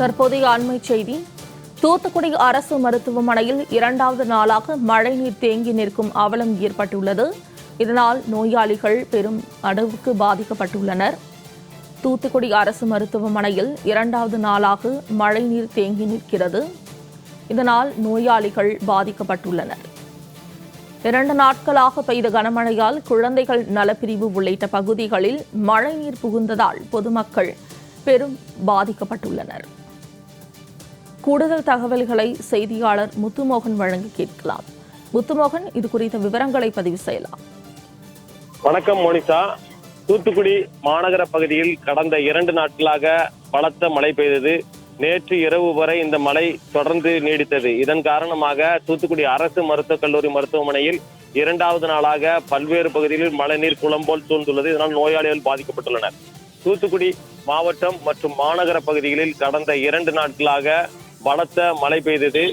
தற்போதைய அண்மை செய்தி. தூத்துக்குடி அரசு மருத்துவமனையில் இரண்டாவது நாளாக மழைநீர் தேங்கி நிற்கும் அவலம் ஏற்பட்டுள்ளது. இதனால் நோயாளிகள் பெரும் அளவுக்கு பாதிக்கப்பட்டுள்ளனர். தூத்துக்குடி அரசு மருத்துவமனையில் இரண்டாவது நாளாக மழைநீர் தேங்கி நிற்கிறது. இதனால் நோயாளிகள் பாதிக்கப்பட்டுள்ளனர். இரண்டு நாட்களாக பெய்த கனமழையால் குழந்தைகள் நலப்பிரிவு உள்ளிட்ட பகுதிகளில் மழைநீர் புகுந்ததால் பொதுமக்கள் பெரும் பாதிக்கப்பட்டுள்ளனர். கூடுதல் தகவல்களை செய்தியாளர் முத்துமோகன் வழங்கி கேட்கலாம். முத்துமோகன் இது குறித்த விவரங்களை பதிவு செய்யலாம். வணக்கம் மோனிஷா. தூத்துக்குடி மாநகர பகுதியில் கடந்த இரண்டு நாட்களாக பலத்த மழை பெய்தது. நேற்று இரவு வரை இந்த மழை தொடர்ந்து நீடித்தது. இதன் காரணமாக தூத்துக்குடி அரசு மருத்துவக் கல்லூரி மருத்துவமனையில் இரண்டாவது நாளாக பல்வேறு பகுதிகளில் மழைநீர் குளம் போல் சூழ்ந்துள்ளது. இதனால் நோயாளிகள் பாதிக்கப்பட்டுள்ளனர். தூத்துக்குடி மாவட்டம் மற்றும் மாநகர பகுதிகளில் கடந்த இரண்டு நாட்களாக பலத்த மழை பெய்தது.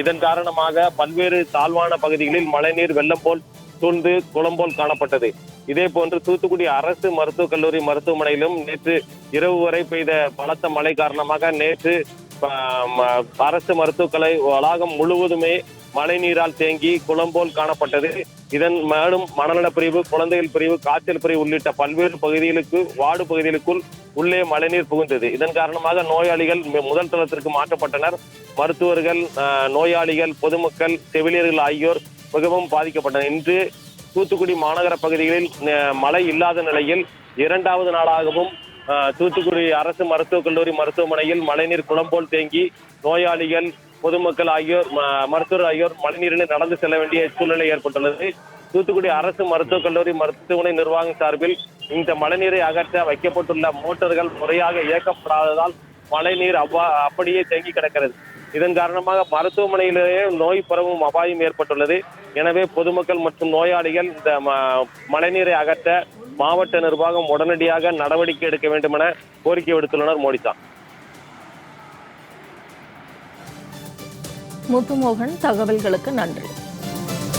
இதன் காரணமாக பல்வேறு தாழ்வான பகுதிகளில் மழைநீர் வெள்ளம் போல் சூழ்ந்து குளம்போல் காணப்பட்டது. இதே போன்று தூத்துக்குடி அரசு மருத்துவக் கல்லூரி மருத்துவமனையிலும் நேற்று இரவு வரை பெய்த பலத்த மழை காரணமாக நேற்று அரசு மருத்துவக்கலை வளாகம் முழுவதுமே மழை நீரால் தேங்கி குளம்போல் காணப்பட்டது. இதன் மேலும் மனநலப் பிரிவு குழந்தைகள் பிரிவு காய்ச்சல் பிரிவு உள்ளிட்ட பல்வேறு பகுதிகளுக்கு வார்டு பகுதிகளுக்குள் உள்ளே மழைநீர் புகுந்தது. இதன் காரணமாக நோயாளிகள் முதல் தளத்திற்கு மாற்றப்பட்டனர். மருத்துவர்கள் நோயாளிகள் பொதுமக்கள் செவிலியர்கள் ஆகியோர் மிகவும் பாதிக்கப்பட்டனர். இன்று தூத்துக்குடி மாநகர பகுதிகளில் மழை இல்லாத நிலையில் இரண்டாவது நாளாகவும் தூத்துக்குடி அரசு மருத்துவக் கல்லூரி மருத்துவமனையில் மழைநீர் குளம் போல் தேங்கி நோயாளிகள் பொதுமக்கள் ஆகியோர் ம- மருத்துவர் ஆகியோர் மழைநீரில் நடந்து செல்ல வேண்டிய சூழ்நிலை ஏற்பட்டுள்ளது. தூத்துக்குடி அரசு மருத்துவக் கல்லூரி மருத்துவமனை நிர்வாகம் சார்பில் இந்த மழைநீரை அகற்ற வைக்கப்பட்டுள்ள மோட்டர்கள் முறையாக இயக்கப்படாததால் மழைநீர் அவ்வா அப்படியே தேங்கி கிடக்கிறது. இதன் காரணமாக மருத்துவமனையிலேயே நோய் பரவும் அபாயம் ஏற்பட்டுள்ளது. எனவே பொதுமக்கள் மற்றும் நோயாளிகள் இந்த ம- மழைநீரை அகற்ற மாவட்ட நிர்வாகம் உடனடியாக நடவடிக்கை எடுக்க வேண்டும் என கோரிக்கை விடுத்துள்ளனர் மோடிசா முத்துமோகன் தகவல்களுக்கு நன்றி.